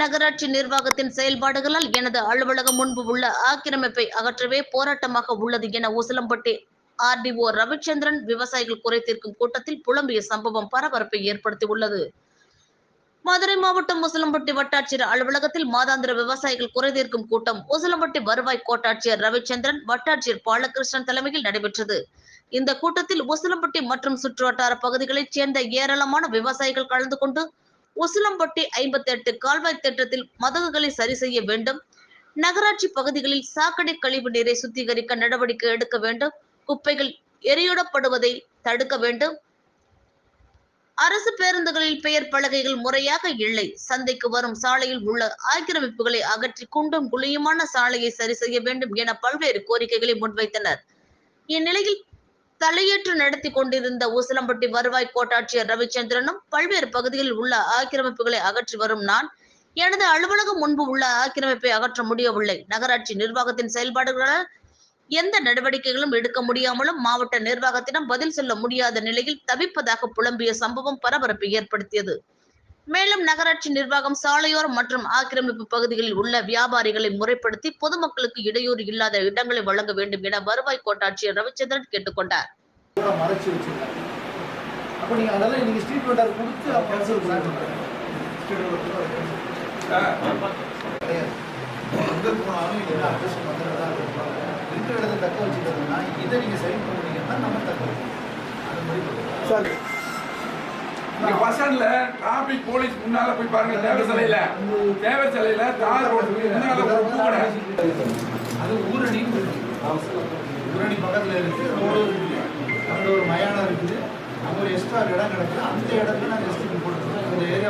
நகராட்சி நிர்வாகத்தின் செயல்பாடுகளால் எனது அலுவலகம் முன்பு உள்ள ஆக்கிரமிப்பை அகற்றவே போராட்டமாக உள்ளது என உசிலம்பட்டி ஆர்டிஓ ரவிச்சந்திரன் விவசாயிகள் குறை தீர்க்கும் கூட்டத்தில் புலம்பிய சம்பவம் பரபரப்பை ஏற்படுத்தியுள்ளது. மதுரை மாவட்டம் உசிலம்பட்டி வட்டாட்சியர் அலுவலகத்தில் மாதாந்திர விவசாயிகள் குறை தீர்க்கும் கூட்டம் உசிலம்பட்டி வருவாய் கோட்டாட்சியர் ரவிச்சந்திரன் வட்டாட்சியர் பாலகிருஷ்ணன் தலைமையில் நடைபெற்றது. இந்த கூட்டத்தில் உசிலம்பட்டி மற்றும் சுற்றுவட்டார பகுதிகளைச் சேர்ந்த ஏராளமான விவசாயிகள் கலந்து கொண்டு உசிலம்பட்டி ஐம்பத்தி எட்டு கால்வாய் திட்டத்தில் மதகுகளை சரி செய்ய வேண்டும். நகராட்சி பகுதிகளில் சாக்கடை கழிவு நீரை சுத்திகரிக்க நடவடிக்கை எடுக்க வேண்டும். குப்பைகள் எரியிடப்படுவதை தடுக்க வேண்டும். அரசு பேருந்துகளில் பெயர் பலகைகள் முறையாக இல்லை. சந்தைக்கு வரும் சாலையில் உள்ள ஆக்கிரமிப்புகளை அகற்றி குண்டும் குழியுமான சாலையை சரி செய்ய வேண்டும் என பல்வேறு கோரிக்கைகளை முன்வைத்தனர். இந்நிலையில் தலையேற்று நடத்தி கொண்டிருந்த ஊசலம்பட்டி வருவாய் கோட்டாட்சியர் ரவிச்சந்திரனும் பல்வேறு பகுதிகளில் உள்ள ஆக்கிரமிப்புகளை அகற்றி வரும் நான் எனது அலுவலகம் முன்பு உள்ள ஆக்கிரமிப்பை அகற்ற முடியவில்லை. நகராட்சி நிர்வாகத்தின் செயல்பாடுகளால் எந்த நடவடிக்கைகளும் எடுக்க முடியாமலும் மாவட்ட நிர்வாகத்திடம் பதில் சொல்ல முடியாத நிலையில் தவிப்பதாக புலம்பிய சம்பவம் பரபரப்பை ஏற்படுத்தியது. மேலும் நகராட்சி நிர்வாகம் சாலையோரம் மற்றும் ஆக்கிரமிப்பு பகுதிகளில் உள்ள வியாபாரிகளை முறைப்படுத்தி பொதுமக்களுக்கு இடையூறு இல்லாத இடங்களை வழங்க வேண்டும் என வருவாய் கோட்டாட்சியர் ரவிச்சந்திரன் கேட்டுக்கொண்டார். பூரா மறைச்சு வச்சிருக்காங்க. அப்போ நீங்கள் அதெல்லாம் நீங்கள் ஸ்ட்ரீட் வெண்டர் கொடுத்து கேன்சல் பண்ணுறாங்க கிடையாது எங்கே போனாலும் என்ன அட்ரஸ் பண்ணுறதா இருப்பாங்க இருக்கிற இடத்த தக்க வச்சுக்கிறதுனா இதை நீங்கள் சரி பண்ணீங்கன்னா நம்ம தக்க அது மாதிரி சார். இங்க பஸ் ஸ்டாண்ட்ல டிராபிக் போலீஸ் முன்னால போய் பாருங்க. தேவர் சிலையில. தேவர் சிலையில தார் ரோடு முன்னால ஒரு பூ கடை. அது ஊரணி ஊரணி பக்கத்தில் இருக்குது ரோடு இருக்குது அங்கே ஒரு மயானம் இருக்குது. அங்கே ஒரு எக்ஸ்ட்ரா இடம் கிடக்குது அந்த இடத்துல நாங்கள் எஸ்டிமேட் போட்டுருக்கோம்